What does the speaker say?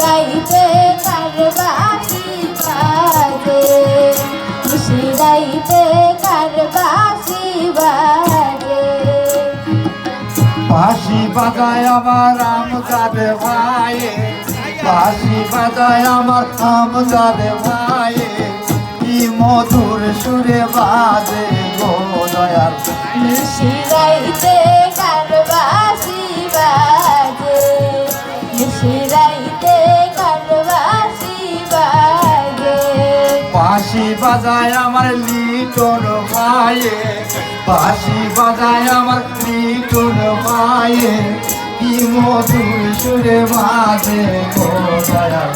গাইতে কারবাসি বাজে? খুশি গাইতে কারবাসি বাজে? বাঁশি বাজায় আমার আম যাবে ভাই বাঁশি বাজায় আমার আম যাবে ভাই কি মধুর সুরে বাজে। বাঁশি বাজায় আমার লিটন মায়ে, বাঁশি বাজায় আমার লিটন মায়ে। কি মধুর সুরে বাজে গো দয়াল